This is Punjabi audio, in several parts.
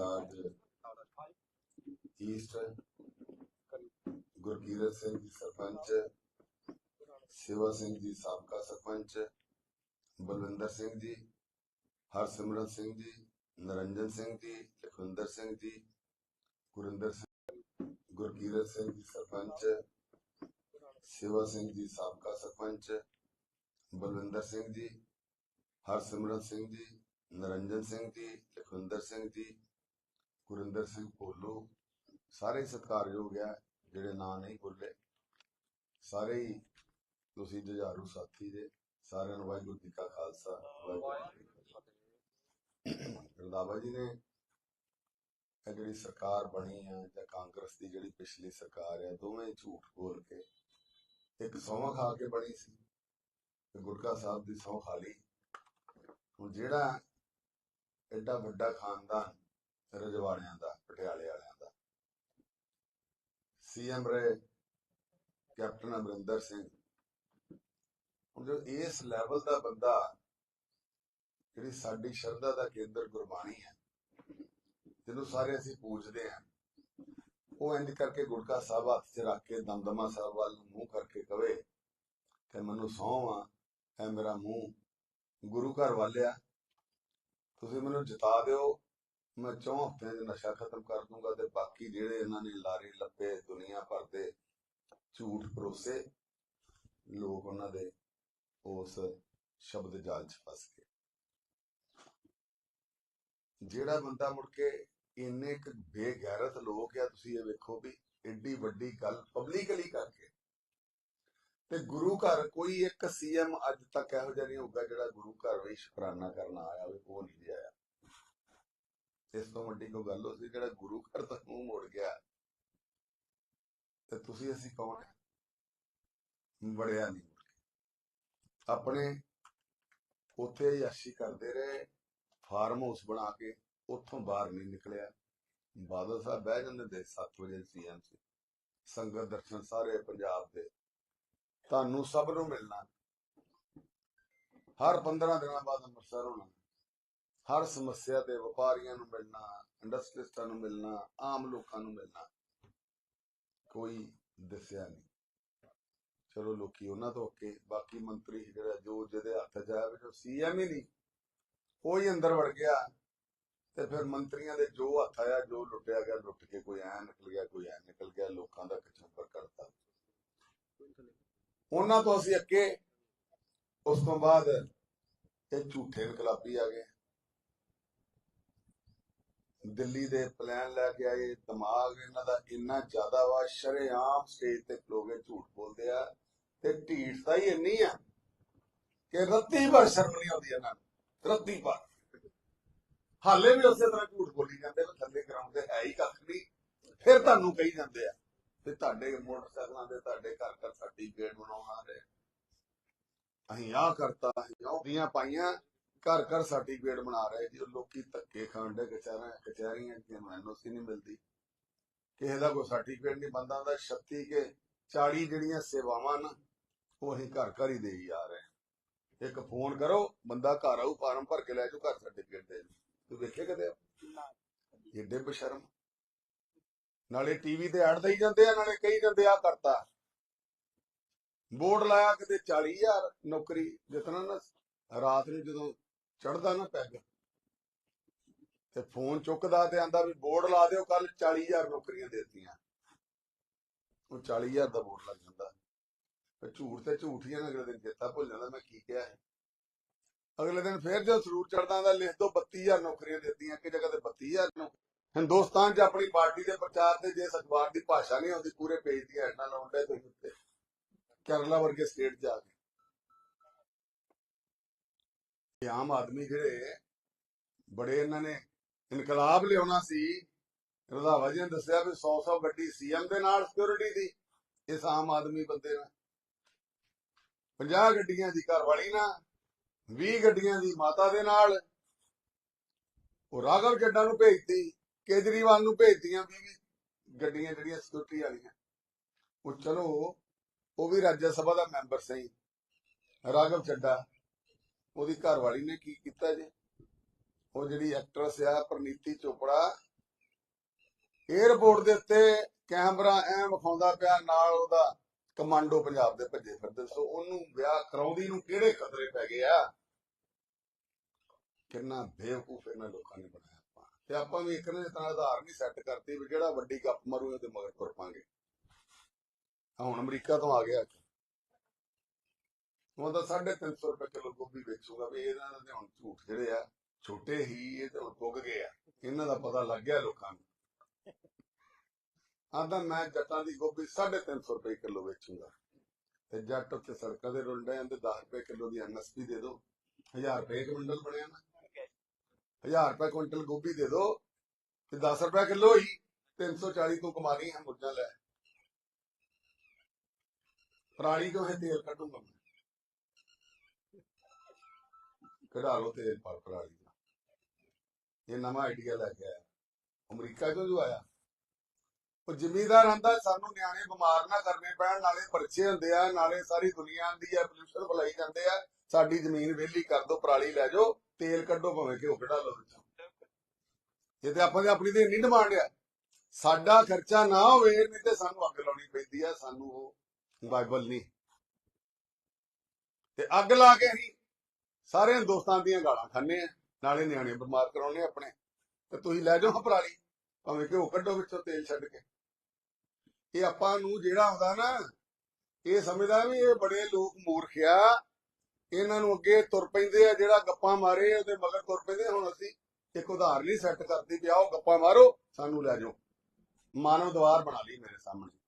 ਇੰਚਾਰਜ ਈਸਟ ਗੁਰਕੀਰਤ ਸਿੰਘ ਜੀ ਸਰਪੰਚ ਸੇਵਾ ਸਿੰਘ ਜੀ ਸਾਬਕਾ ਸਰਪੰਚ ਬਲਵਿੰਦਰ ਸਿੰਘ ਜੀ ਹਰਸਿਮਰਨ ਸਿੰਘ ਜੀ ਨਰਿੰਜਨ ਸਿੰਘ ਜੀ ਲਖਵਿੰਦਰ ਸਿੰਘ ਜੀ ਗੁਰਿੰਦਰ ਸਿੰਘ ਗੁਰਕੀਰਤ ਸਿੰਘ ਜੀ ਸਰਪੰਚ ਸੇਵਾ ਸਿੰਘ ਜੀ ਸਾਬਕਾ ਸਰਪੰਚ ਬਲਵਿੰਦਰ ਸਿੰਘ ਜੀ ਹਰਸਿਮਰਨ ਸਿੰਘ ਜੀ ਨਰਿੰਜਨ ਸਿੰਘ ਜੀ ਲਖਵਿੰਦਰ ਸਿੰਘ ਜੀ ਗੁਰਿੰਦਰ ਸਿੰਘ ਭੋਲੋ, ਸਾਰੇ ਸਤਿਕਾਰਯੋਗ ਹੈ ਜਿਹੜੇ ਨਾਂ ਨਹੀਂ ਭੁੱਲੇ। ਸਾਰੇ ਹੀ ਤੁਸੀਂ ਜੁਝਾਰੂ ਸਾਥੀ ਦੇ ਸਾਰਿਆਂ ਨੂੰ ਵਾਹਿਗੁਰੂ ਜੀ ਕਾ ਖਾਲਸਾ, ਵਾਹਿਗੁਰੂ ਜੀ ਰੰਦਾਵਾ ਜੀ ਨੇ ਇਹ ਜਿਹੜੀ ਸਰਕਾਰ ਬਣੀ ਆ, ਜਾਂ ਕਾਂਗਰਸ ਦੀ ਜਿਹੜੀ ਪਿਛਲੀ ਸਰਕਾਰ ਆ, ਦੋਵੇਂ ਝੂਠ ਬੋਲ ਕੇ ਇੱਕ ਸੌਂ ਖਾ ਕੇ ਬਣੀ ਸੀ, ਤੇ ਗੁਰਕਾ ਸਾਹਿਬ ਦੀ ਸਹੁੰ ਖਾ ਲਈ। ਹੁਣ ਜਿਹੜਾ ਐਡਾ ਵੱਡਾ ਖਾਨਦਾਨ ਰਜਵਾੜਿਆਂ ਦਾ, ਪਟਿਆਲੇ ਵਾਲਿਆਂ ਦਾ। ਸੀਐਮ ਰਹੇ ਕੈਪਟਨ ਅਮਰਿੰਦਰ ਸਿੰਘ। ਹੁਣ ਜੋ ਇਸ ਲੈਵਲ ਦਾ ਬੰਦਾ, ਜਿਹੜੀ ਸਾਡੀ ਸ਼ਰਧਾ ਦਾ ਕੇਂਦਰ ਗੁਰਬਾਣੀ ਹੈ, ਜਿਹਨੂੰ ਸਾਰੇ ਅਸੀਂ ਪੂਜਦੇ ਹਾਂ, ਉਹ ਇੰਜ ਕਰਕੇ ਗੁਰਕਾ ਸਾਹਿਬ ਹੱਥ 'ਚ ਰੱਖ ਕੇ, ਦਮਦਮਾ ਸਾਹਿਬ ਵੱਲ ਮੂੰਹ ਕਰਕੇ ਕਵੇ ਕਿ ਮੈਨੂੰ ਸਹੁੰ ਆ ਐ ਮੇਰਾ ਮੂੰਹ ਗੁਰੂ ਘਰ ਵਾਲਿਆ, ਤੁਸੀਂ ਮੈਨੂੰ ਜਿਤਾ ਦਿਓ ਮੈਂ ਚੌਂ ਹਫ਼ਤਿਆਂ 'ਚ ਨਸ਼ਾ ਖਤਮ ਕਰ ਦੂੰਗਾ ਤੇ ਬਾਕੀ ਜਿਹੜੇ ਇਹਨਾਂ ਨੇ ਲਾਰੇ ਲੱਪੇ ਦੁਨੀਆ ਭਰ ਦੇ ਝੂਠ ਭਰੋਸੇ, ਲੋਕ ਉਹਨਾਂ ਦੇ ਉਸ ਸ਼ਬਦ ਜਾਲ 'ਚ ਫਸ ਗਏ। ਜਿਹੜਾ ਬੰਦਾ ਮੁੜ ਕੇ ਇੰਨੇ ਕੁ ਬੇਗੈਰਤ ਲੋਕ ਆ, ਤੁਸੀਂ ਇਹ ਵੇਖੋ ਵੀ ਏਡੀ ਵੱਡੀ ਗੱਲ ਪਬਲਿਕਲੀ ਕਰਕੇ। ਤੇ ਗੁਰੂ ਘਰ ਕੋਈ ਇੱਕ ਸੀਐਮ ਅੱਜ ਤੱਕ ਇਹੋ ਜਿਹਾ ਨਹੀਂ ਹੋਊਗਾ ਜਿਹੜਾ ਗੁਰੂ ਘਰ ਵਿੱਚ ਸ਼ੁਕਰਾਨਾ ਕਰਨ ਆਇਆ ਹੋਵੇ, ਉਹ ਨਹੀਂ ਜੀ ਆਇਆ। ਇਸ ਤੋਂ ਵੱਡੀ ਕੋਈ ਗੱਲ ਹੋ ਸੀ ਜਿਹੜਾ ਗੁਰੂ ਘਰ ਤੱਕ ਮੂੰਹ ਮੋੜ ਗਿਆ, ਤੇ ਤੁਸੀਂ ਅਸੀਂ ਕੌਣ ਬੜਿਆ ਨਹੀਂ ਆਪਣੇ ਉੱਥੇ ਯਾਸ਼ੀ ਕਰਦੇ ਰਹੇ, ਫਾਰਮ ਹਾਊਸ ਬਣਾ ਕੇ ਉੱਥੋਂ ਬਾਹਰ ਨਹੀਂ ਨਿਕਲਿਆ। ਬਾਦਲ ਸਾਹਿਬ ਬਹਿ ਜਾਂਦੇ ਦੇ 7 ਵਜੇ ਸੀਐਮ ਸੀ। ਸੰਗਤ ਦਰਸ਼ਨ ਸਾਰੇ ਪੰਜਾਬ ਦੇ। ਤੁਹਾਨੂੰ ਸਭ ਨੂੰ ਮਿਲਣਾ। ਹਰ 15 ਦਿਨਾਂ ਬਾਅਦ ਅੰਮ੍ਰਿਤਸਰ ਹੋਣਾ। ਹਰ ਸਮੱਸਿਆ ਤੇ ਵਪਾਰੀਆਂ ਨੂੰ ਮਿਲਣਾ, ਇੰਡਸਟਰੀਸਟਾਂ ਨੂੰ ਮਿਲਣਾ, ਆਮ ਲੋਕਾਂ ਨੂੰ ਮਿਲਣਾ, ਕੋਈ ਦੱਸਿਆ ਨਹੀਂ। ਚਲੋ ਲੋਕੀ ਉਹਨਾਂ ਤੋਂ ਅੱਕੇ ਬਾਕੀ ਮੰਤਰੀ ਜਿਹੜਾ ਜੋ ਜਿਹਦੇ ਹੱਥ ਜਾਇਆ ਜੋ ਸੀਐਮ ਹੀ ਨਹੀਂ ਕੋਈ ਅੰਦਰ ਵੜ ਗਿਆ ਤੇ ਫਿਰ ਮੰਤਰੀਆਂ ਦੇ ਜੋ ਹੱਥ ਆਇਆ, ਜੋ ਲੁੱਟਿਆ ਗਿਆ, ਲੁੱਟ ਕੇ ਕੋਈ ਐ ਨਿਕਲ ਗਿਆ, ਕੋਈ ਐ ਨਿਕਲ ਗਿਆ, ਲੋਕਾਂ ਦਾ ਕਚੰਬਰ ਕਰਤਾ। ਉਹਨਾਂ ਤੋਂ ਅਸੀਂ ਅੱਕੇ ਉਸ ਤੋਂ ਬਾਅਦ ਇਹ ਝੂਠੇ ਇਨਕਲਾਬੀ ਆ ਗਏ। ਦਿੱਲੀ ਦੇ ਪਲਾਨ ਲੈ ਕੇ ਆਏ। ਦਿਮਾਗ ਇਹਨਾਂ ਦਾ ਇੰਨਾ ਜ਼ਿਆਦਾ ਵਾ, ਸ਼ਰੇਆਮ ਸਟੇਜ ਤੇ ਖਲੋਗੇ ਝੂਠ ਬੋਲਦੇ ਆ। ਤੇ ਢੀਠ ਤਾਂ ਹੀ ਇੰਨੀ ਆ ਕਿ ਰੱਤੀ ਭਰ ਸ਼ਰਮ ਨਹੀਂ ਆਉਂਦੀ ਇਹਨਾਂ ਨੂੰ। ਰੱਤੀ ਭਰ। ਹਾਲੇ ਵੀ ਉਸੇ ਤਰ੍ਹਾਂ ਝੂਠ ਬੋਲੀ ਜਾਂਦੇ ਨੇ, ਥੱਲੇ ਗਰਾਊਂਡ ਤੇ ਹੈ ਹੀ ਕੱਖ ਨਹੀਂ। ਫਿਰ ਤੁਹਾਨੂੰ ਕਹੀ ਜਾਂਦੇ ਆ ਤੇ ਤੁਹਾਡੇ ਮੋਟਰਸਾਈਕਲਾਂ ਦੇ, ਤੁਹਾਡੇ ਘਰ ਘਰ ਸਰਟੀਫਿਕੇਟ ਬਣਾਉਣਾ ਦੇ ਅਸੀਂ ਆ ਕਰਤਾ, ਅਸੀਂ ਉਹ ਦੀਆਂ ਪਾਈਆਂ। ਘਰ ਘਰ ਸਰਟੀਫਿਕੇਟ ਬਣਾ ਰਹੇ ਜੀ ਉਹ ਲੋਕੀ ਧੱਕੇ ਖਾਣ ਦੇ ਕਚਹਿਰੀਆਂ ਕਚਹਿਰੀਆਂ ਜਿਹਨੂੰ ਐਨਓਸੀ ਨਹੀਂ ਮਿਲਦੀ। ਕਿਸੇ ਦਾ ਕੋਈ ਸਰਟੀਫਿਕੇਟ ਨਹੀਂ ਬੰਦਾ ਦਾ 36 ਕੇ 40 ਜਿਹੜੀਆਂ ਸੇਵਾਵਾਂ ਨਾ ਉਹ ਅਸੀਂ ਘਰ ਘਰ ਹੀ ਦੇਈ ਜਾ ਰਹੇ। ਇੱਕ ਫੋਨ ਕਰੋ ਬੰਦਾ ਘਰ ਆਊ ਫਾਰਮ ਭਰ ਕੇ ਲੈ ਜਾਊ ਘਰ ਸਰਟੀਫਿਕੇਟ ਦੇ। ਤੂੰ ਵੇਖੇ ਕਦੇ ਏਡੇ ਬਸ਼ਰਮ ਨਾਲੇ ਟੀਵੀ ਤੇ ਐਡ ਦੇਈ ਜਾਂਦੇ ਆ ਨਾਲੇ ਕਹੀ ਜਾਂਦੇ ਆ ਕਰਤਾ। ਬੋਰਡ ਲਾਇਆ ਕਿਤੇ 40000 ਨੌਕਰੀ ਜਿਤਨਾ ਨਾ ਰਾਤ ਨੂੰ ਜਦੋਂ ਚੜਦਾ ਨਾ ਪੈਗ ਤੇ ਫੋਨ ਚੁੱਕਦਾ ਤੇ ਆਂਦਾ ਵੀ ਬੋਰਡ ਲਾ ਦਿਓ ਕੱਲ 40000 ਨੌਕਰੀਆਂ ਦੇ ਉਹ 40000 ਦਾ ਬੋਰਡ ਲੱਗ ਜਾਂਦਾ। ਤੇ ਝੂਠ ਤੇ ਝੂਠੀਆਂ ਅਗਲੇ ਦਿਨ ਚੇਤਾ ਭੁੱਲ ਜਾਂਦਾ ਮੈਂ ਕੀ ਕਿਹਾ ਹੈ। ਅਗਲੇ ਦਿਨ ਫੇਰ ਜਦੋਂ ਸਰੂਰ ਚੜਦਾ ਦਾ ਲਿਖ ਦੋ 32000 ਨੌਕਰੀਆਂ ਦਿੱਤੀਆਂ ਕਿ ਜਗ੍ਹਾ ਤੇ 32000 ਨੌਕਰੀਆਂ ਹਿੰਦੁਸਤਾਨ 'ਚ ਆਪਣੀ ਪਾਰਟੀ ਦੇ ਪ੍ਰਚਾਰ ਤੇ ਜੇ ਅਖਬਾਰ ਦੀ ਭਾਸ਼ਾ ਨਹੀਂ ਆਉਂਦੀ, ਪੂਰੇ ਪੇਜ ਦੀ ਐਡਾਂ ਲਾਉਂਦੇ ਤੁਸੀਂ ਉੱਤੇ। ਕੇਰਲਾ ਵਰਗੇ ਸਟੇਟ ਜਾ ਕੇ। ਆਮ ਆਦਮੀ ਜਿਹੜੇ ਬੜੇ ਇਹਨਾਂ ਨੇ ਇਨਕਲਾਬ ਲਿਆਉਣਾ ਸੀ, ਰੰਧਾਵਾ ਜੀ ਨੇ ਦੱਸਿਆ ਵੀ 100 100 ਗੱਡੀ ਸੀਐਮ ਦੇ ਨਾਲ ਸਿਕਿਉਰਿਟੀ ਦੀ, ਇਸ ਆਮ ਆਦਮੀ ਬੰਦੇ ਨਾਲ। 50 ਗੱਡੀਆਂ ਦੀ ਘਰ ਵਾਲੀ ਨਾਲ 20 ਗੱਡੀਆਂ ਦੀ ਮਾਤਾ ਦੇ ਨਾਲ, ਉਹ ਰਾਘਵ ਜੱਡਾ ਨੂੰ ਭੇਜਤੀ, ਕੇਜਰੀਵਾਲ ਨੂੰ ਭੇਜਤੀਆਂ 20 ਗੱਡੀਆਂ ਜਿਹੜੀਆਂ ਸਿਕਿਉਰਿਟੀ ਵਾਲੀਆਂ। ਉਹ ਚਲੋ, ਉਹ ਵੀ ਰਾਜ ਸਭਾ ਦਾ ਮੈਂਬਰ ਸਹੀ ਰਾਘਵ ਚੱਡਾ ਉਹਦੀ ਘਰਵਾਲੀ ਨੇ ਕੀ ਕੀਤਾ ਜੀ? ਉਹ ਜਿਹੜੀ ਐਕਟਰਸ ਆ, ਪ੍ਰਨੀਤੀ ਚੋਪੜਾ 에어ਪੋਰਟ ਦੇ ਉੱਤੇ ਕੈਮਰਾ ਐ ਵਿਖਾਉਂਦਾ ਪਿਆ, ਨਾਲ ਉਹਦਾ ਕਮਾਂਡੋ ਪੰਜਾਬ ਦੇ ਭੱਜੇ ਫਿਰਦੇ। ਸੋ ਉਹਨੂੰ ਵਿਆਹ ਕਰਾਉਂਦੀ ਨੂੰ ਕਿਹੜੇ ਖਤਰੇ ਪੈ ਗਏ ਆ? ਕਿੰਨਾ ਬੇਵਕੂਫ ਇਹਨਾਂ ਲੋਕਾਂ ਨੇ ਬਣਾਇਆ ਆਪਾਂ। ਤੇ ਆਪਾਂ ਵੀ ਇੱਕ ਨਾ ਤਰ੍ਹਾਂ ਆਧਾਰ ਨਹੀਂ ਸੈੱਟ ਕਰਤੀ ਵੀ ਜਿਹੜਾ ਵੱਡੀ ਗੱਪ ਮਾਰੂ ਉਹਦੇ ਮਗਰ ਤੁਰ ਪਾਂਗੇ। ਹੁਣ ਅਮਰੀਕਾ ਤੋਂ ਆ ਗਿਆ ਉਹ ਤਾਂ 350 ਰੁਪਏ ਕਿਲੋ ਗੋਭੀ ਵੇਚੂਗਾ ਵੀ ਇਹਨਾਂ ਦੇ ਹੁਣ ਝੂਠ ਜਿਹੜੇ ਆ, ਛੋਟੇ ਹੀ ਇਹ ਤਾਂ ਹੁਣ ਪੁੱਗ ਗਏ ਆ। ਇਹਨਾਂ ਦਾ ਪਤਾ ਲੱਗ ਗਿਆ ਲੋਕਾਂ ਨੂੰ। ਆਂਦਾ ਮੈਂ ਜੱਟਾਂ ਦੀ ਗੋਭੀ 350 ਰੁਪਏ ਕਿਲੋ ਵੇਚੂਗਾ। ਤੇ ਜੱਟ ਉੱਤੇ ਸੜਕਾਂ ਦੇ ਰੁਲਦੇ ਆਂ 10 ਰੁਪਏ ਕਿਲੋ ਦੀ ਐਮਐਸਪੀ ਦੇ ਦਿਓ 1000 ਰੁਪਏ ਕੁਇੰਟਲ ਬਣਿਆ ਨਾ। 1000 ਰੁਪਏ ਕੁਇੰਟਲ ਗੋਭੀ ਦੇ ਦਿਓ ਤੇ 10 ਰੁਪਏ ਕਿਲੋ ਹੀ 340 ਤੋਂ ਕਮਾ ਲਈ ਹੈ ਮੁਰਜਾਂ ਲੈ। ਪਰਾਲੀ ਤੋਂ ਹੈ ਤੇਲ ਕੱਢੂਗਾ ਮੈਂ? ਕਢਾ ਲਓ ਤੇਲ ਪਰ ਪਰਾਲੀ ਦਾ ਇਹ ਨਵਾਂ ਆਈਡੀਆ ਲੈ ਕੇ ਆਇਆ। ਅਮਰੀਕਾ ਤੋਂ ਜੋ ਆਇਆ? ਉਹ ਜ਼ਿਮੀਦਾਰ ਆਂਦਾ, ਸਾਨੂੰ ਨਿਆਣੇ ਬਿਮਾਰ ਨਾ ਕਰਨੇ ਪੈਣ, ਨਾਲੇ ਪਰਚੇ ਹੁੰਦੇ ਆ, ਨਾਲੇ ਸਾਰੀ ਦੁਨੀਆ ਆਂਦੀ ਆ ਪੋਲੂਸ਼ਨ ਫਲਾਈ ਜਾਂਦੇ ਆ। ਸਾਡੀ ਜ਼ਮੀਨ ਵਿਹਲੀ ਕਰ ਦੋ, ਪਰਾਲੀ ਲੈ ਜਾਓ, ਤੇਲ ਕੱਢੋ ਭਾਵੇਂ ਕਿ ਉਹ ਕਢਾ ਲਓ ਵਿੱਚੋਂ। ਤੇ ਆਪਾਂ ਦੀ ਆਪਣੀ ਤੇ ਇੰਨੀ ਡਿਮਾਂਡ ਆ। ਸਾਡਾ ਖਰਚਾ ਨਾ ਹੋਵੇ, ਨਹੀਂ ਤੇ ਸਾਨੂੰ ਅੱਗ ਲਾਉਣੀ ਪੈਂਦੀ ਆ, ਸਾਨੂੰ ਉਹ ਬਾਈਬਲ ਨਹੀਂ। ਤੇ ਅੱਗ ਲਾ ਕੇ ਅਸੀਂ ਸਾਰੇ ਹਿੰਦੁਸਤਾਨ ਦੀਆਂ ਗਾਲਾਂ ਖਾਂਦੇ ਆ ਨਾਲੇ ਨਿਆਣੇ ਬਿਮਾਰ ਕਰਾਉਣੇ ਆਪਣੇ। ਤੇ ਤੁਸੀਂ ਲੈ ਜਾਓ ਪਰਾਲੀ ਭਾਵੇਂ ਕਿ ਉਹ ਕੱਢੋ ਵਿੱਚੋਂ ਤੇਲ ਛੱਡ ਕੇ। ਇਹ ਆਪਾਂ ਨੂੰ ਜਿਹੜਾ ਆਉਂਦਾ ਨਾ ਇਹ ਸਮਝਦਾ ਵੀ ਇਹ ਬੜੇ ਲੋਕ ਮੂਰਖ ਆ। ਇਹਨਾਂ ਨੂੰ ਅੱਗੇ ਤੁਰ ਪੈਂਦੇ ਆ ਜਿਹੜਾ ਗੱਪਾਂ ਮਾਰੇ ਉਹਦੇ ਮਗਰ ਤੁਰ ਪੈਂਦੇ ਹੁਣ ਅਸੀਂ ਇੱਕ ਉਦਾਹਰਨ ਨਹੀਂ ਸੈੱਟ ਕਰਦੀ ਵੀ ਆਓ ਗੱਪਾਂ ਮਾਰੋ ਸਾਨੂੰ ਲੈ ਜਾਓ। ਮਾਨਵ ਦਵਾਰ ਬਣਾ ਲਈ ਮੇਰੇ ਸਾਹਮਣੇ।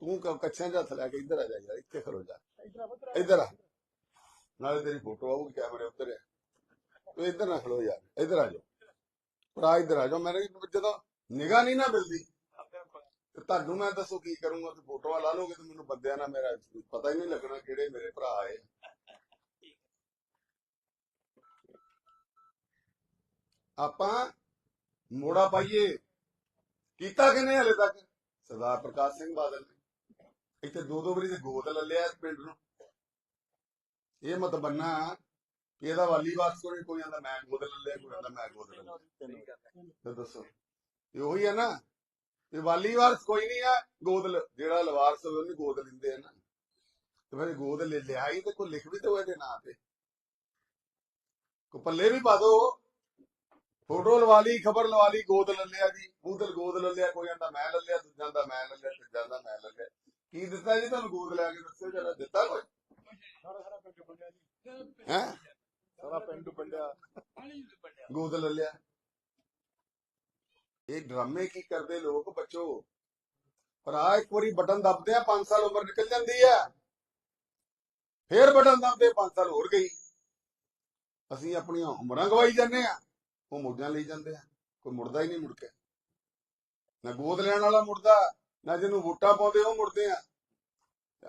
ਤੂੰ ਕੱਛਾਂ 'ਚ ਹੱਥ ਲੈ ਕੇ ਇੱਧਰ ਆ ਜਾ ਯਾਰ ਇੱਥੇ ਖੜੋ ਜਾ। ਇੱਧਰ ਆ। ਨਾਲੇ ਤੇਰੀ ਫੋਟੋ ਆਊਗੀ, ਕੈਮਰੇ ਉੱਤੇ ਆ ਤੂੰ ਇੱਧਰ ਨਾ ਖੜੋ ਯਾਰ, ਇੱਧਰ ਆ ਜਾਓ। ਭਰਾ, ਇੱਧਰ ਆ ਜਾਓ। ਮੇਰੇ ਜਦੋਂ ਨਿਗਾਹ ਨਹੀਂ ਨਾ ਮਿਲਦੀ, ਤੇ ਤੁਹਾਨੂੰ ਮੈਂ ਦੱਸੋ ਕੀ ਕਰੂੰਗਾ? ਤੇ ਫੋਟੋਆਂ ਲਾ ਲੋਗੇ ਤੇ ਮੈਨੂੰ ਬੰਦਿਆਂ ਨਾਲ ਮੇਰਾ ਪਤਾ ਹੀ ਨਹੀਂ ਲੱਗਣਾ ਕਿਹੜੇ ਮੇਰੇ ਭਰਾ ਆਏ। ਆਪਾਂ ਮੋੜਾ ਪਾਈਏ। ਕੀਤਾ ਕਿਨੇ ਹਲੇ ਤੱਕ? ਸਰਦਾਰ ਪ੍ਰਕਾਸ਼ ਸਿੰਘ ਬਾਦਲ ਨੇ। ਇੱਥੇ ਦੋ ਦੋ ਵਾਰੀ ਤੇ ਗੋਦ ਲੈ ਲਿਆ ਪਿੰਡ ਨੂੰ। ਇਹ ਮਤ ਬੰਨਾ ਕਿ ਇਹਦਾ ਵਾਲੀ ਵਾਸ ਕੋਈ ਕੋਈ ਆਂਦਾ ਮੈਂ ਗੋਦ ਲੈ ਲਿਆ ਕੋਈ ਆਂਦਾ ਮੈਂ ਗੋਦ ਲੈ ਲਿਆ। ਤੇ ਦੱਸੋ। ਇਹ ਉਹੀ ਹੈ ਨਾ ਇਹ ਵਾਲੀ ਵਾਰਸ ਕੋਈ ਨਹੀਂ ਆ ਗੋਦ ਜਿਹੜਾ ਲਵਾਰਸ ਹੋਵੇ ਉਹਨੂੰ ਗੋਦ ਲੈਂਦੇ ਆ ਨਾ। ਤੇ ਫਿਰ ਗੋਦ ਲੈ ਲਿਆ ਹੀ ਤੇ ਕੋਈ ਲਿਖ ਵੀ ਦੋ ਇਹਦੇ ਨਾਂ ਤੇ। ਕੋ ਪੱਲੇ ਵੀ ਪਾ ਦੋ। ਫੋਟੋ ਲਵਾ ਲਈ ਖਬਰ ਲਵਾ ਲਈ ਗੋਦ ਲੈ ਲਿਆ ਜੀ। ਬੂਦਲ ਗੋਦ ਲੈ ਲਿਆ ਕੋਈ ਆਂਦਾ ਮੈਂ ਲੈ ਲਿਆ ਦੂਜਾ ਆਂਦਾ ਮੈਂ ਲੈ ਲਿਆ ਤੀਜਾ ਆਂਦਾ ਮੈਂ ਲੈ ਲਿਆ। ਕੀ ਦਿੱਤਾ ਜੀ ਤੁਹਾਨੂੰ ਗੋਦ ਲੈ ਕੇ ਦੱਸੋ ਜਰਾ ਦਿੱਤਾ ਕੋਈ? ਹੈ? ਸਾਰਾ ਪਿੰਡ ਵੰਡਿਆ ਗੋਦ ਲੈ ਲਿਆ ਇਹ ਡਰਾਮੇ ਕੀ ਕਰਦੇ ਲੋਕ ਬੱਚੋ? ਪਰ ਆ ਇੱਕ ਵਾਰੀ ਬਟਨ ਦੱਬਦੇ ਆ 5 ਸਾਲ ਉਮਰ ਨਿਕਲ ਜਾਂਦੀ ਆ। ਫੇਰ ਬਟਨ ਦੱਬਦੇ 5 ਸਾਲ ਹੋਰ ਗਈ। ਅਸੀਂ ਆਪਣੀਆਂ ਉਮਰਾਂ ਗਵਾਈ ਜਾਂਦੇ ਆ ਉਹ ਮੁੱਦਿਆਂ ਲਈ ਜਾਂਦੇ ਆ। ਕੋਈ ਮੁੜਦਾ ਹੀ ਨਹੀਂ ਮੁੜ ਕੇ। ਨਾ ਗੋਦ ਲੈਣ ਵਾਲਾ ਮੁੜਦਾ ਨਾ ਜਿਹਨੂੰ ਵੋਟਾਂ ਪਾਉਂਦੇ ਉਹ ਮੁੜਦੇ ਆ।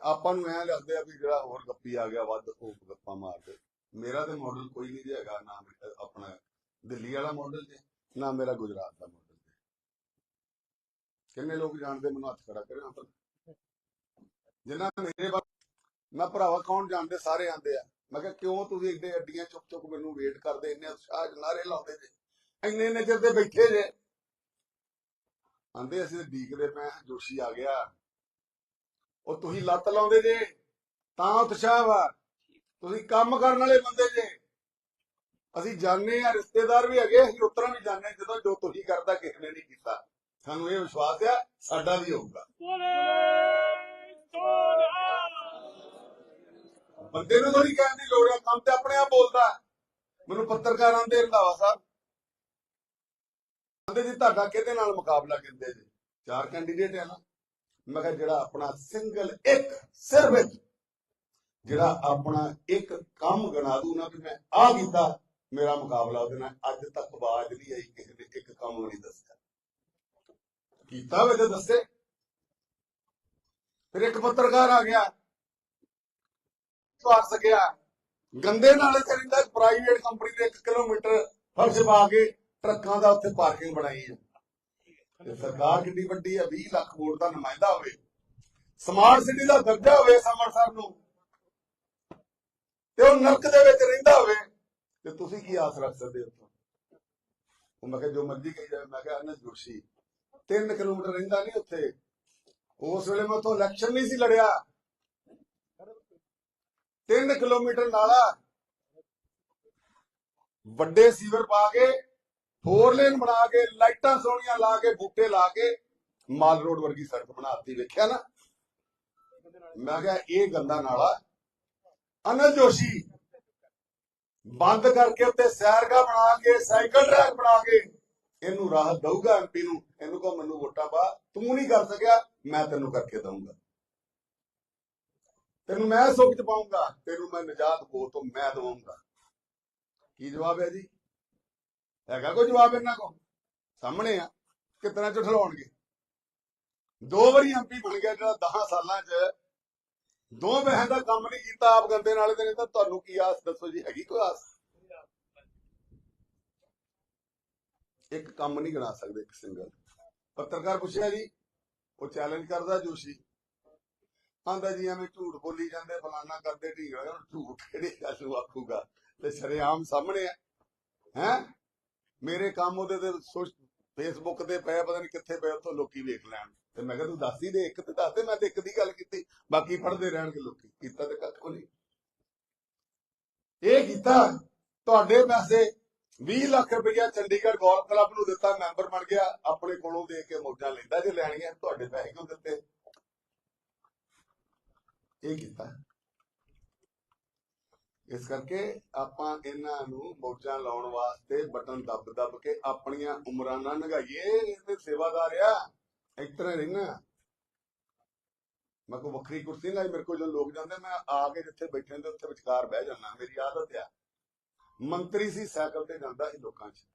ਆਪਾਂ ਨੂੰ ਐਂ ਲੱਗਦੇ ਆ ਵੀ ਜਿਹੜਾ ਹੋਰ ਗੱਪੀ ਆ ਗਿਆ ਵੱਧ ਉਹ ਗੱਪਾਂ ਮਾਰਦੇ ਮੇਰਾ ਤੇ ਮਾਡਲ ਕੋਈ ਨਹੀਂ ਜੀ ਹੈਗਾ ਨਾ ਆਪਣਾ ਦਿੱਲੀ ਵਾਲਾ ਮਾਡਲ ਤੇ ਨਾ ਮੇਰਾ ਗੁਜਰਾਤ ਦਾ ਮਾਡਲ ਤੇ ਕਿੰਨੇ ਲੋਕ ਜਾਣਦੇ ਮੈਨੂੰ ਹੱਥ ਖੜਾ ਕਰੇ ਆਪਾਂ ਜਿਨ੍ਹਾਂ ਮੇਰੇ ਬਾਰੇ ਮੈਂ ਭਰਾਵਾ ਕੌਣ ਜਾਣਦੇ? ਸਾਰੇ ਆਂਦੇ ਆ। ਮੈਂ ਕਿਹਾ ਕਿਉਂ ਤੁਸੀਂ ਏਡੇ ਅੱਡੀਆਂ ਚੁੱਕ ਚੁੱਕ ਮੈਨੂੰ ਵੇਟ ਕਰਦੇ? ਇੰਨੇ ਉਤਸ਼ਾਹ ਨਾਰੇ ਲਾਉਂਦੇ ਜੇ। ਇੰਨੇ ਇੰਨੇ ਚਿਰ ਦੇ ਬੈਠੇ ਜੇ। ਆਂਦੇ ਅਸੀਂ ਡੀਕਦੇ ਪਏ ਹਾਂ, ਜੋਸ਼ੀ ਆ ਗਿਆ। ਉਹ ਤੁਸੀਂ ਲੱਤ ਲਾਉਂਦੇ ਜੇ, ਤਾਂ ਉਤਸ਼ਾਹ ਵਾ। ਤੁਸੀਂ ਕੰਮ ਕਰਨ ਵਾਲੇ ਬੰਦੇ ਜੇ। ਅਸੀਂ ਜਾਣਦੇ ਆ, ਰਿਸ਼ਤੇਦਾਰ ਵੀ ਹੈਗੇ, ਅਸੀਂ ਉਤਰਾਂ ਵੀ ਜਾਣਦੇ ਜਦੋਂ ਜੋ ਤੁਸੀਂ ਕਰਦਾ, ਕਿਸੇ ਨੇ ਨਹੀਂ ਕੀਤਾ। ਸਾਨੂੰ ਇਹ ਵਿਸ਼ਵਾਸ ਆ, ਸਾਡਾ ਵੀ ਹੋਊਗਾ। ਬੰਦੇ ਨੂੰ ਥੋੜੀ ਕਹਿਣ ਦੀ ਲੋੜ ਆ, ਕੰਮ ਤੇ ਆਪਣੇ ਆਪ ਬੋਲਦਾ। ਮੈਨੂੰ ਪੱਤਰਕਾਰਾਂ ਦੇ ਰੰਧਾਵਾ ਸਾਹਿਬ ਕਹਿੰਦੇ ਜੀ, ਤੁਹਾਡਾ ਕਿਹਦੇ ਨਾਲ ਮੁਕਾਬਲਾ ਕਰਦੇ ਜੀ? ਚਾਰ ਕੈਂਡੀਡੇਟ ਆ ਨਾ। ਮੈਂ ਕਿਹਾ ਜਿਹੜਾ ਆਪਣਾ ਸਿੰਗਲ ਇੱਕ ਸਿਰ ਵਿੱਚ, ਜਿਹੜਾ ਆਪਣਾ ਇੱਕ ਕੰਮ ਗਣਾ ਦੂ ਨਾ ਵੀ ਮੈਂ ਆ ਕੀਤਾ, ਮੇਰਾ ਮੁਕਾਬਲਾ ਉਹਦੇ ਨਾਲ ਅੱਜ ਤੱਕ ਆਵਾਜ਼ ਨਹੀਂ ਆਈ, ਕਿਸੇ ਨੇ ਇੱਕ ਕੰਮ ਨਹੀਂ ਦੱਸਿਆ। ਕੀਤਾ ਵੇ ਤੇ ਦੱਸੇ। ਫਿਰ ਇੱਕ ਪੱਤਰਕਾਰ ਆ ਗਿਆ, ਸਵਾਰ ਸਕਿਆ। ਗੰਦੇ ਨਾਲੇ ਤੇ ਰਹਿੰਦਾ ਪ੍ਰਾਈਵੇਟ ਕੰਪਨੀ ਦੇ 1 ਕਿਲੋਮੀਟਰ ਫਰਸ਼ ਪਾ ਕੇ ਟਰੱਕਾਂ ਦਾ ਉੱਥੇ ਪਾਰਕਿੰਗ ਬਣਾਈ ਹੈ ਤੇ ਸਰਕਾਰ ਕਿੰਨੀ ਵੱਡੀ ਹੈ 20 ਲੱਖ ਵੋਟ ਦਾ ਨੁਮਾਇੰਦਾ ਹੋਵੇ। ਸਮਾਰਟ ਸਿਟੀ ਦਾ ਦਰਜਾ ਹੋਵੇ ਅੰਮ੍ਰਿਤਸਰ ਨੂੰ, ਤੇ ਉਹ ਨਰਕ ਦੇ ਵਿੱਚ ਰਹਿੰਦਾ ਹੋਵੇ, ਤੇ ਤੁਸੀਂ ਕੀ ਆਸ ਰੱਖ ਸਕਦੇ ਹੋ ਉਹ ਮੈਂ ਕਿਹਾ, ਜੋ ਮਰਜ਼ੀ ਕਹੀ ਜਾਵੇ, ਮੈਂ ਕਿਹਾ ਅਨੰਦ ਜੋਸ਼ੀ 3 ਕਿਲੋਮੀਟਰ ਰਹਿੰਦਾ ਨਹੀਂ ਉੱਥੇ। ਉਸ ਵੇਲੇ ਮੈਂ ਉੱਥੋਂ ਇਲੈਕਸ਼ਨ ਨਹੀਂ ਸੀ ਲੜਿਆ। 3 ਕਿਲੋਮੀਟਰ ਨਾਲਾ, ਵੱਡੇ ਸੀਵਰ ਪਾ ਕੇ ਫੋਰ ਲੇਨ ਬਣਾ ਕੇ, ਲਾਈਟਾਂ ਸੋਹਣੀਆਂ ਲਾ ਕੇ, ਬੂਟੇ ਲਾ ਕੇ ਮਾਲ ਰੋਡ ਵਰਗੀ ਸੜਕ ਬਣਾਤੀ, ਵੇਖਿਆ ਨਾ? ਮੈਂ ਕਿਹਾ, ਇਹ ਗੰਦਾ ਨਾਲਾ ਅਨਲ ਜੋਸ਼ੀ ਬੰਦ ਕਰਕੇ ਉੱਤੇ ਸੈਰਗਾ ਬਣਾ ਕੇ, ਸਾਈਕਲ ਟਰੈਕ ਬਣਾ ਕੇ, ਇਹਨੂੰ ਰਾਹਤ ਦਊਗਾ ਐਮਪੀ ਨੂੰ। ਇਹਨੂੰ ਕੋ ਮੈਨੂੰ ਵੋਟਾਂ ਪਾ। ਤੂੰ ਨਹੀਂ ਕਰ ਸਕਿਆ, ਮੈਂ ਤੈਨੂੰ ਕਰਕੇ ਦਊਂਗਾ। ਤੈਨੂੰ ਮੈਂ ਸੁੱਖ ਚ ਪਾਉਂਗਾ ਤੈਨੂੰ ਮੈਂ ਨਜਾਤ ਹੋ ਤੋਂ ਮੈਂ ਦਵਾਉਂਗਾ ਕੀ ਜਵਾਬ ਹੈ ਜੀ? ਹੈਗਾ ਕੋਈ ਜਵਾਬ ਇਹਨਾਂ ਕੋ ਸਾਹਮਣੇ ਆ, ਕਿਤਨਾ ਚ ਦੋ ਵਾਰੀ ਐਮਪੀ ਬਣ ਗਿਆ ਜਿਹੜਾ 10 ਸਾਲਾਂ ਚ। ਦੋ ਬਹਿਨ ਦਾ ਕੰਮ ਨਹੀਂ ਕੀਤਾ ਆਪ ਗੰਦੇ ਨਾਲੇ ਤੇ ਨਹੀਂ ਤਾਂ ਤੁਹਾਨੂੰ ਕੀ ਆਸ? ਦੱਸੋ ਜੀ, ਹੈਗੀ ਕੋਈ ਆਸ? ਇੱਕ ਕੰਮ ਨਹੀਂ ਗਣਾ ਸਕਦੇ ਇੱਕ ਸਿੰਗਲ। ਪੱਤਰਕਾਰ ਪੁੱਛਿਆ ਜੀ, ਉਹ ਚੈਲੰਜ ਕਰਦਾ ਜੋਸ਼ੀ। ਆਂਦਾ ਜੀ, ਐਵੇਂ ਝੂਠ ਬੋਲੀ ਜਾਂਦੇ, ਫਲਾਨਾ ਕਰਦੇ ਢੀਂਗੜਾ ਝੂਠ ਕਿਹੜੇ ਗੱਲ ਨੂੰ ਆਖੂਗਾ? ਤੇ ਸ਼ਰੇਆਮ ਸਾਹਮਣੇ ਆ। ਹੈ? ਮੇਰੇ ਕੰਮ ਉਹਦੇ ਤੇ ਫੇਸਬੁੱਕ ਤੇ ਪਏ, ਪਤਾ ਨਹੀਂ ਕਿੱਥੇ ਪਏ, ਉੱਥੋਂ ਲੋਕੀ ਵੇਖ ਲੈਣ। ਤੇ ਮੈਂ ਕਿਹਾ ਤੂੰ ਦੱਸ ਹੀ ਦੇ, ਇੱਕ ਤੇ ਦੱਸ ਦੇ, ਮੈਂ ਤੇ ਇੱਕ ਦੀ ਗੱਲ ਕੀਤੀ। ਬਾਕੀ ਪੜਦੇ ਰਹਿਣਗੇ ਲੋਕੀ। ਕੀਤਾ ਤੇ ਕੱਖ ਨਹੀਂ। ਇਹ ਕੀਤਾ, ਤੁਹਾਡੇ ਪੈਸੇ 20 ਲੱਖ ਰੁਪਇਆ ਚੰਡੀਗੜ੍ਹ ਗੋਲਫ ਕਲੱਬ ਨੂੰ ਦਿੱਤਾ, ਮੈਂਬਰ ਬਣ ਗਿਆ, ਆਪਣੇ ਕੋਲੋਂ ਦੇ ਕੇ ਮੋਟਾ ਲੈਂਦਾ ਜੇ ਲੈਣੀਆਂ, ਤੁਹਾਡੇ ਪੈਸੇ ਕਿਉਂ ਦਿੱਤੇ? ਇਹ ਕੀਤਾ। ਇਸ ਕਰਕੇ ਆਪਾਂ ਇਹਨਾਂ ਨੂੰ ਮੋਜਾਂ ਲਾਉਣ ਵਾਸਤੇ ਬਟਨ ਦੱਬ ਦੱਬ ਕੇ ਆਪਣੀਆਂ ਉਮਰਾਂ ਨਾਲ ਨਗਾਈਏ ਇਹ ਸੇਵਾਦਾਰ ਆ। ਇਸ ਤਰ੍ਹਾਂ ਰਹਿਣਾ। ਮੈਂ ਕੋ ਵੱਖਰੀ ਕੁਰਸੀ ਲਾਈ, ਮੇਰੇ ਕੋਲ ਜਦੋਂ ਲੋਕ ਜਾਂਦੇ, ਮੈਂ ਆ ਕੇ ਜਿੱਥੇ ਬੈਠੇ ਹੁੰਦੇ, ਉੱਥੇ ਵਿਚਕਾਰ ਬਹਿ ਜਾਂਦਾ, ਮੇਰੀ ਆਦਤ ਆ। ਮੰਤਰੀ ਸੀ, ਸਾਈਕਲ ਤੇ ਜਾਂਦਾ ਸੀ ਲੋਕਾਂ 'ਚ।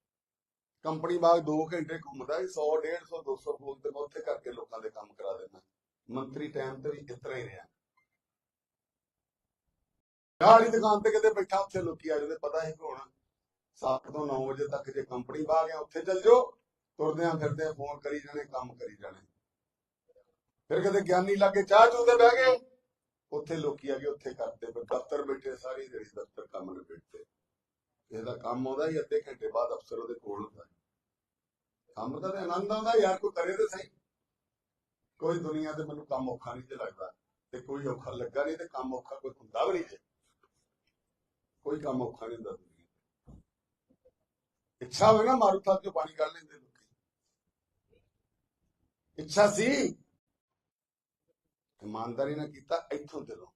ਕੰਪਨੀ ਬਾਗ 2 ਘੰਟੇ ਘੁੰਮਦਾ ਸੀ 100 150 200 ਫੋਨ ਤੇ ਮੈਂ ਉੱਥੇ ਕਰਕੇ ਲੋਕਾਂ ਦੇ ਕੰਮ ਕਰਾ ਦਿੰਦਾ। ਮੰਤਰੀ ਟਾਈਮ ਤੇ ਵੀ ਇਸ ਤਰ੍ਹਾਂ ਹੀ ਰਿਹਾ। ਗਾੜੀ ਦੁਕਾਨ ਤੇ ਕਿਤੇ ਬੈਠਾ, ਉੱਥੇ ਲੋਕੀ ਆ ਜਾਂਦੇ, ਪਤਾ ਹੀ ਕਿ 7 ਤੋਂ 9 ਵਜੇ ਤੱਕ ਜੇ ਕੰਪਨੀ ਬਾਗ ਆ ਉੱਥੇ ਚੱਲ ਜਾਓ ਤੁਰਦਿਆਂ ਫਿਰਦਿਆਂ ਫੋਨ ਕਰੀ ਜਾਣੇ, ਕੰਮ ਕਰੀ ਜਾਣੇ। ਫਿਰ ਕਦੇ ਗਿਆਨੀ ਲਾਗੇ ਚਾਹ ਚੂਦੇ ਬਹਿ ਗਏ। ਉੱਥੇ ਲੋਕੀ ਆ ਗਏ, ਉੱਥੇ ਕਰਦੇ ਫਿਰ ਦਫ਼ਤਰ ਬੈਠੇ, ਸਾਰੀ ਜਿਹੜੀ ਦਫ਼ਤਰ ਕੰਮ ਨੇ ਬੈਠੇ ਇਹਦਾ ਕੰਮ ਆਉਂਦਾ ਹੀ ਅੱਧੇ ਘੰਟੇ ਬਾਅਦ ਅਫਸਰ ਉਹਦੇ ਕੋਲ ਹੁੰਦਾ। ਕੰਮ ਦਾ ਤੇ ਆਨੰਦ ਆਉਂਦਾ, ਯਾਰ ਕੋਈ ਕਰੇ ਤੇ ਸਹੀ। ਕੋਈ ਦੁਨੀਆ ਤੇ ਮੈਨੂੰ ਕੰਮ ਔਖਾ ਨਹੀਂ ਤੇ ਲੱਗਦਾ, ਤੇ ਕੋਈ ਔਖਾ ਲੱਗਾ ਨਹੀਂ ਤੇ ਕੰਮ ਔਖਾ ਕੋਈ ਹੁੰਦਾ ਵੀ ਨਹੀਂ ਜੇ। ਕੋਈ ਕੰਮ ਔਖਾ ਨਹੀਂ ਹੁੰਦਾ ਦੁਨੀਆ ਤੇ। ਇੱਛਾ ਹੋਵੇ ਨਾ ਮਾਰੂ ਚੋਂ ਪਾਣੀ ਕੱਢ ਲੈਂਦੇ ਲੋਕੀ। ਇੱਛਾ ਸੀ। ਇਮਾਨਦਾਰੀ ਨਾਲ ਕੀਤਾ, ਇੱਥੋਂ ਦਿਲੋਂ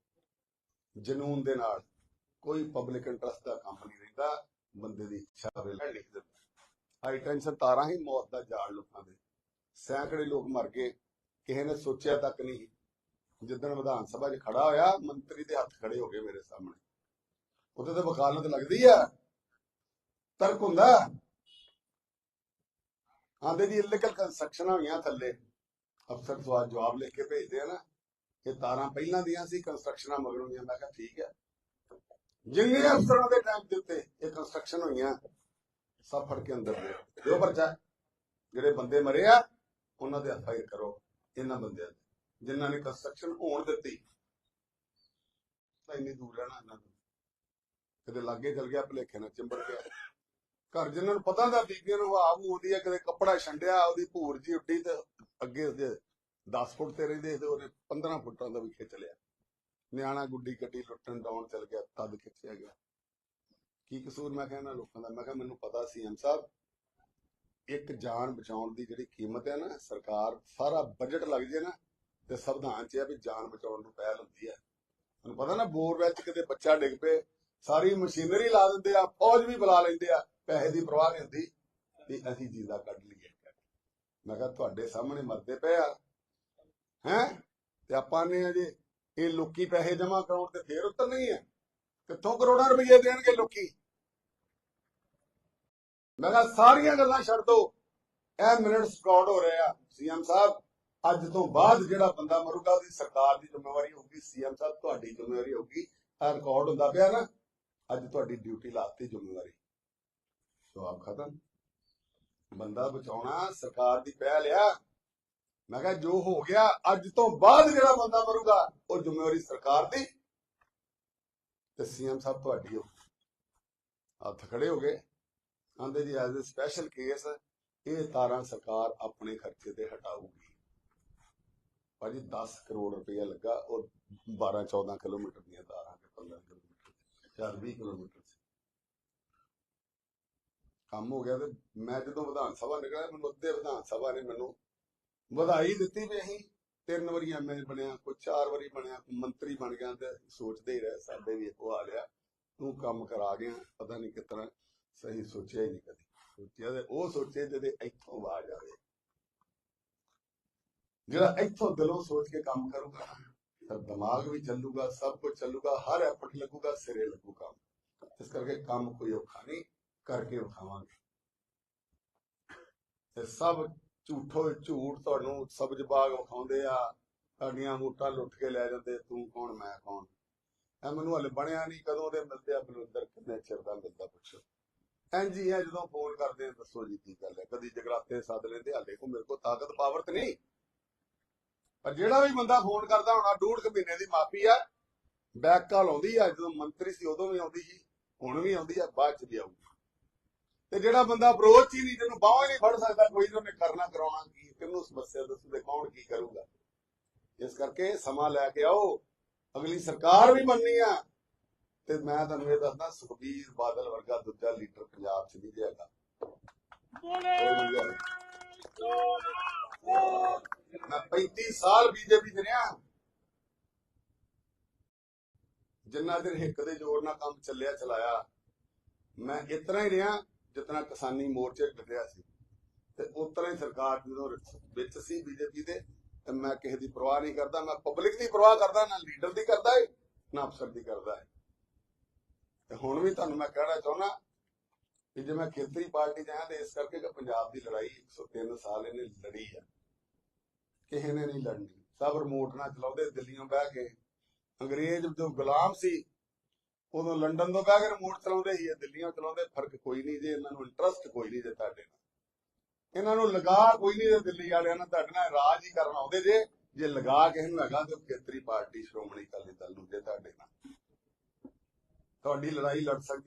ਜਨੂਨ ਦੇ ਨਾਲ। ਕੋਈ ਪਬਲਿਕ ਇੰਟਰਸਟ ਦਾ ਕੰਮ ਨਹੀਂ ਰਹਿੰਦਾ। ਬੰਦੇ ਦੀ ਇੱਛਾ ਹੋਵੇ ਲਿਖ ਦਿੰਦਾ। ਹਾਈ ਟੈਂਸ਼ਨ ਤਾਰਾਂ ਹੀ ਮੌਤ ਦਾ ਜਾਲ ਲੋਕਾਂ ਦੇ। ਸੈਂਕੜੇ ਲੋਕ ਮਰ ਗਏ। ਕਿਸੇ ਨੇ ਸੋਚਿਆ ਤੱਕ ਨਹੀਂ। ਜਿੱਦਣ ਵਿਧਾਨ ਸਭਾ 'ਚ ਖੜਾ ਹੋਇਆ, ਮੰਤਰੀ ਦੇ ਹੱਥ ਖੜੇ ਹੋ ਗਏ ਮੇਰੇ ਸਾਹਮਣੇ। ਉਹਦੇ ਤੇ ਵਕਾਲਤ ਲੱਗਦੀ ਆ। ਤਰਕ ਹੁੰਦਾ। ਆਂਦੇ ਦੀ ਇਲੀਗਲ ਕੰਸਟਰਕਸ਼ਨ ਹੋਈਆਂ ਥੱਲੇ। ਅਫਸਰ ਸਵਾਲ ਜਵਾਬ ਲਿਖ ਕੇ ਭੇਜਦੇ ਆ ਨਾ। ਇਹ ਤਾਰਾਂ ਪਹਿਲਾਂ ਦੀਆਂ ਸੀ ਕੰਸਟਰਕਸ਼ਨਾਂ ਮਗਰੋਂ ਦੀਆਂ। ਮੈਂ ਕਿਹਾ, ਠੀਕ ਹੈ ਜਿੰਨੇ ਅਫਸਰਾਂ ਦੇ ਟਾਈਮ ਦੇ ਉੱਤੇ ਇਹ ਕੰਸਟਰਕਸ਼ਨ ਹੋਈਆਂ, ਸਭ ਫੜ ਕੇ ਅੰਦਰ ਦੇ ਜੋ ਪਰਚਾ। ਜਿਹੜੇ ਬੰਦੇ ਮਰੇ ਆ, ਉਹਨਾਂ ਦੇ ਐਫ ਕਰੋ। ਇਹਨਾਂ ਬੰਦਿਆਂ ਦੇ ਜਿਨ੍ਹਾਂ ਨੇ ਕੰਸਟਰਕਸ਼ਨ ਹੋਣ ਦਿੱਤੀ, ਤਾਂ ਇੰਨੀ ਦੂਰ ਰਹਿਣਾ ਇਹਨਾਂ ਨੂੰ। ਕਦੇ ਲਾਗੇ ਚਲ ਗਿਆ, ਭਲੇਖੇ ਨਾਲ ਚਿੰਬੜ ਗਿਆ। ਘਰ ਜਿਨ੍ਹਾਂ ਨੂੰ ਪਤਾ ਦਾ ਬੀਬੀਆਂ ਨੂੰ ਹਵਾ ਮੂਦੀ ਆ, ਕਦੇ ਕੱਪੜਾ ਛੰਡਿਆ, ਉਹਦੀ ਭੂਰ ਜੀ ਉੱਡੀ ਤੇ ਅੱਗੇ ਉਹਦੇ 10 ਫੁੱਟ ਤੇ ਰਹਿੰਦੇ ਤੇ ਉਹਨੇ 15 ਫੁੱਟਾਂ ਦਾ ਵੀ ਖਿੱਚ ਨਿਆਣਾ ਗੁੱਡੀ ਗੱਡੀ ਲੁੱਟਣ ਡਾਉਣ ਚਲ ਗਿਆ, ਤਦ ਖਿੱਚਿਆ ਗਿਆ। ਕੀ ਕਸੂਰ ਮੈਂ ਕਹਿੰਦਾ ਲੋਕਾਂ ਦਾ? ਮੈਂ ਕਿਹਾ ਮੈਨੂੰ ਪਤਾ ਸੀ ਐਮ ਸਾਹਿਬ, ਇੱਕ ਜਾਨ ਬਚਾਉਣ ਦੀ ਜਿਹੜੀ ਕੀਮਤ ਹੈ ਨਾ, ਸਰਕਾਰ ਸਾਰਾ ਬਜਟ ਲੱਗ ਜੇ ਨਾ, ਤੇ ਸੰਵਿਧਾਨ 'ਚ ਹੈ ਵੀ ਜਾਨ ਬਚਾਉਣ ਨੂੰ ਪਹਿਲ ਹੁੰਦੀ ਹੈ। ਤੁਹਾਨੂੰ ਪਤਾ ਨਾ, ਬੋਰਵੈਲ 'ਚ ਕਿਤੇ ਬੱਚਾ ਡਿੱਗ ਪਏ ਸਾਰੀ ਮਸ਼ੀਨਰੀ ਲਾ ਦਿੰਦੇ ਆ, ਫੌਜ ਵੀ ਬੁਲਾ ਲੈਂਦੇ ਆ, ਪੈਸੇ ਦੀ ਪਰਵਾਹ ਨਹੀਂ ਹੁੰਦੀ, ਵੀ ਅਸੀਂ ਜਿੰਦਾ ਕੱਢ ਲਈਏ। ਮੈਂ ਕਿਹਾ, ਤੁਹਾਡੇ ਸਾਹਮਣੇ ਮਰਦੇ ਪਏ ਆ। ਹੈ? ਤੇ ਆਪਾਂ ਨੇ ਅਜੇ ਇਹ ਲੋਕੀ ਪੈਸੇ ਜਮ੍ਹਾਂ ਕਰਾਉਣ ਤੇ ਫੇਰ ਉੱਤਰ ਹੈ ਕਿੱਥੋਂ ਕਰੋੜਾਂ ਰੁਪਏ ਦੇਣਗੇ ਲੋਕੀ? ਮੈਂ ਕਿਹਾ, ਸਾਰੀਆਂ ਗੱਲਾਂ ਛੱਡ ਦੋ। ਇਹ ਮਿੰਟ ਸਕਾਊਟ ਹੋ ਰਿਹਾ, ਸੀਐਮ ਸਾਹਿਬ। ਅੱਜ ਤੋਂ ਬਾਅਦ ਜਿਹੜਾ ਬੰਦਾ ਮਰੂਗਾ, ਉਹਦੀ ਸਰਕਾਰ ਦੀ ਜ਼ਿੰਮੇਵਾਰੀ ਹੋਊਗੀ, ਸੀਐਮ ਸਾਹਿਬ ਤੁਹਾਡੀ ਜ਼ਿੰਮੇਵਾਰੀ ਹੋਊਗੀ। ਰਿਕਾਰਡ ਹੁੰਦਾ ਪਿਆ ਨਾ। ਅੱਜ ਤੁਹਾਡੀ ਡਿਊਟੀ ਲਾਤੀ ਜ਼ਿੰਮੇਵਾਰੀ। ਜਵਾਬ ਖਤਮ। ਬੰਦਾ ਬਚਾਉਣਾ ਸਰਕਾਰ ਦੀ ਪਹਿਲ ਆ। ਮੈਂ ਕਿਹਾ ਜੋ ਹੋ ਗਿਆ, ਅੱਜ ਤੋਂ ਬਾਅਦ ਜਿਹੜਾ ਬੰਦਾ ਮਰੂਗਾ, ਉਹ ਜ਼ਿੰਮੇਵਾਰੀ ਸਰਕਾਰ ਦੀ। ਤੇ ਸੀਐਮ ਸਾਹਿਬ ਤੁਹਾਡੀ ਹੋ ਹੱਥ ਖੜੇ ਹੋ ਗਏ। ਆਂਦੇ ਜੀ ਐਜ਼ ਅ ਸਪੈਸ਼ਲ ਕੇਸ ਇਹ ਤਾਰਾਂ ਸਰਕਾਰ ਆਪਣੇ ਖਰਚੇ ਤੇ ਹਟਾਊਗੀ। ਭਾਜੀ 10 ਕਰੋੜ ਰੁਪਏ ਲੱਗਾ, ਉਹ 12 14 ਕਿਲੋਮੀਟਰ ਦੀਆਂ ਤਾਰਾਂ ਤੇ 15 ਕਿਲੋਮੀਟਰ। 4 20 ਕਿਲੋਮੀਟਰ ਸੀ। ਕੰਮ ਹੋ ਗਿਆ ਤੇ ਮੈਂ ਜਦੋਂ ਵਿਧਾਨ ਸਭਾ ਨਿਕਲਿਆ, ਮੈਨੂੰ ਅੱਧੇ ਵਿਧਾਨ ਸਭਾ ਨੇ ਮੈਨੂੰ ਵਧਾਈ ਦਿੱਤੀ ਵੀ ਅਸੀਂ ਤਿੰਨ ਵਾਰੀ ਐਮਐਲਏ ਬਣਿਆ, ਕੋਈ ਚਾਰ ਵਾਰੀ ਬਣਿਆ, ਕੋਈ ਮੰਤਰੀ ਬਣ ਗਿਆ ਤੇ ਸੋਚਦੇ ਹੀ ਰਹੇ, ਸਾਡੇ ਵੀ ਇੱਕੋ ਹਾਲ ਆ ਤੂੰ ਕੰਮ ਕਰਾ ਗਿਆ, ਪਤਾ ਨਹੀਂ ਕਿਤਨਾ ਸਹੀ ਸੋਚਿਆ ਹੀ ਨਹੀਂ ਕਦੀ। ਸੋਚਿਆ ਤੇ ਉਹ ਸੋਚੇ ਜਿਹਦੇ ਇੱਥੋਂ ਆਵਾਜ਼ ਆਵੇ। ਜਿਹੜਾ ਇੱਥੋਂ ਦਿਲੋਂ ਸੋਚ ਕੇ ਕੰਮ ਕਰੂਗਾ ਨਾ, ਦਿਮਾਗ ਵੀ ਚੱਲੂਗਾ ਸਭ ਕੁਝ ਚੱਲੂਗਾ ਹਰ ਐਫਰਟ ਲੱਗੂਗਾ ਸਿਰੇ ਲੱਗੂ ਇਸ ਕਰਕੇ ਕੰਮ ਕੋਈ ਔਖਾ ਨਹੀਂ ਕਰਕੇ ਵਿਖਾਵਾਂਗੇ। ਤੇ ਸਭ ਝੂਠੋ ਝੂਠ ਤੁਹਾਨੂੰ ਸਬਜ਼ ਬਾਗ ਵਿਖਾਉਂਦੇ ਆ ਤੁਹਾਡੀਆਂ ਵੋਟਾਂ ਲੁੱਟ ਕੇ ਲੈ ਜਾਂਦੇ ਤੂੰ ਕੌਣ ਮੈਂ ਕੌਣ? ਐ ਮੈਨੂੰ ਹਲੇ ਬਣਿਆ ਨਹੀਂ ਕਦੋਂ ਦੇ ਮਿਲਦੇ ਆ ਬਲਵਿੰਦਰ ਕਿੰਨੇ ਚਿਰ ਦਾ ਮਿਲਦਾ ਪੁੱਛੋ। ਇੰਜ ਹੀ ਹੈ ਜਦੋਂ ਫੋਨ ਕਰਦੇ ਆ ਦੱਸੋ ਜੀ ਕੀ ਗੱਲ ਹੈ। ਕਦੀ ਜਗਰਾਤੇ ਸੱਦ ਲੈਂਦੇ ਹਾਲੇ ਕੋ ਮੇਰੇ ਕੋਲ ਤਾਕਤ ਪਾਵਰ ਤੇ ਨਹੀਂ। ਪਰ ਜਿਹੜਾ ਵੀ ਬੰਦਾ ਫੋਨ ਕਰਦਾ ਹੋਣਾ ਡੂਢ ਕੁ ਮਹੀਨੇ ਦੀ ਮਾਫੀ ਆ। ਬੈਕ ਕਾਲ ਆਉਂਦੀ ਆ ਜਦੋਂ ਮੰਤਰੀ ਸੀ ਉਦੋਂ ਵੀ ਆਉਂਦੀ ਸੀ ਹੁਣ ਵੀ ਆਉਂਦੀ ਆ ਬਾਅਦ ਚ ਵੀ ਆਊਗੀ। ਤੇ ਜਿਹੜਾ ਬੰਦਾ ਅਪਰੋਚ ਹੀ ਨਹੀਂ ਜਿਹਨੂੰ ਬਾਹਾਂ ਨਹੀਂ ਫੜ ਸਕਦਾ ਕੋਈ ਉਹਨੇ ਕਰਨਾ ਕਰਾਉਣਾ ਕੀ ਕਿਹਨੂੰ ਸਮੱਸਿਆ ਦੱਸੂ ਤੇ ਕੌਣ ਕੀ ਕਰੂਗਾ। ਇਸ ਕਰਕੇ ਸਮਾਂ ਲੈ ਕੇ ਆਓ। ਅਗਲੀ ਸਰਕਾਰ ਵੀ ਮੰਨਣੀ ਆ। ਤੇ ਮੈਂ ਤੁਹਾਨੂੰ ਇਹ ਦੱਸਦਾ ਸੁਖਬੀਰ ਬਾਦਲ ਵਰਗਾ ਦੂਜਾ ਲੀਡਰ ਪੰਜਾਬ 'ਚ ਨਹੀਂ ਜਾਏਗਾ ਮੈਂ 35 ਸਾਲ ਬੀਜੇਪੀ 'ਚ ਰਿਹਾ। ਜਿੰਨਾ ਦਿਨ ਹਿੱਕ ਦੇ ਜ਼ੋਰ ਨਾਲ ਕੰਮ ਚੱਲਿਆ, ਚਲਾਇਆ, ਮੈਂ ਇਤਨਾ ਹੀ ਰਿਹਾ ਜਿਤਨਾ ਕਿਸਾਨੀ ਮੋਰਚੇ 'ਚ ਡਟਿਆ ਸੀ। ਤੇ ਉਤਨਾ ਹੀ ਸਰਕਾਰ ਜਦੋਂ ਵਿੱਚ ਸੀ ਬੀਜੇਪੀ ਦੇ, ਤੇ ਮੈਂ ਕਿਸੇ ਦੀ ਪਰਵਾਹ ਨਹੀਂ ਕਰਦਾ। ਮੈਂ ਪਬਲਿਕ ਦੀ ਪਰਵਾਹ ਕਰਦਾ, ਨਾ ਲੀਡਰ ਦੀ ਕਰਦਾ ਏ, ਨਾ ਅਫਸਰ ਦੀ ਕਰਦਾ ਹੈ ਤੇ ਹੁਣ ਵੀ ਤੁਹਾਨੂੰ ਮੈਂ ਕਹਿਣਾ ਚਾਹੁੰਦਾ ਕਿ ਜੇ ਮੈਂ ਖੇਤਰੀ ਪਾਰਟੀ 'ਚ ਤੇ ਇਸ ਕਰਕੇ ਕਿ ਪੰਜਾਬ ਦੀ ਲੜਾਈ 103 ਸਾਲ ਇਹਨੇ ਲੜੀ ਆ। ਕਿਸੇ ਨੇ ਨਹੀਂ ਲੜਨੀ। ਸਭ ਰਿਮੋਟ ਨਾਲ ਚਲਾਉਂਦੇ, ਦਿੱਲੀੋਂ ਬਹਿ ਕੇ। ਅੰਗਰੇਜ਼ ਜੋ ਗੁਲਾਮ ਸੀ, ਉਦੋਂ ਲੰਡਨ ਤੋਂ ਬਹਿ ਕੇ ਰਿਮੋਟ ਚਲਾਉਂਦੇ ਸੀ, ਇਹ ਦਿੱਲੀੋਂ ਚਲਾਉਂਦੇ, ਫ਼ਰਕ ਕੋਈ ਨਹੀਂ ਜੇ ਇਹਨਾਂ ਨੂੰ ਇੰਟਰਸਟ ਕੋਈ ਨਹੀਂ ਜੇ ਤੁਹਾਡੇ ਨਾਲ। ਇਹਨਾਂ ਨੂੰ ਲਗਾ ਕੋਈ ਨਹੀਂ ਜੇ ਦਿੱਲੀ ਵਾਲਿਆਂ ਨਾਲ ਤੁਹਾਡੇ ਨਾਲ ਰਾਜ ਹੀ ਕਰਨ ਆਉਂਦੇ ਜੇ ਜੇ ਲਗਾ ਕਿਸੇ ਨੂੰ ਹੈਗਾ ਤੇ ਖੇਤਰੀ ਪਾਰਟੀ ਸ਼੍ਰੋਮਣੀ ਅਕਾਲੀ ਦਲ ਨੂੰ ਜੇ ਤੁਹਾਡੇ ਨਾਲ। ਤੁਹਾਡੀ ਲੜਾਈ ਲੜ ਸਕਦੀ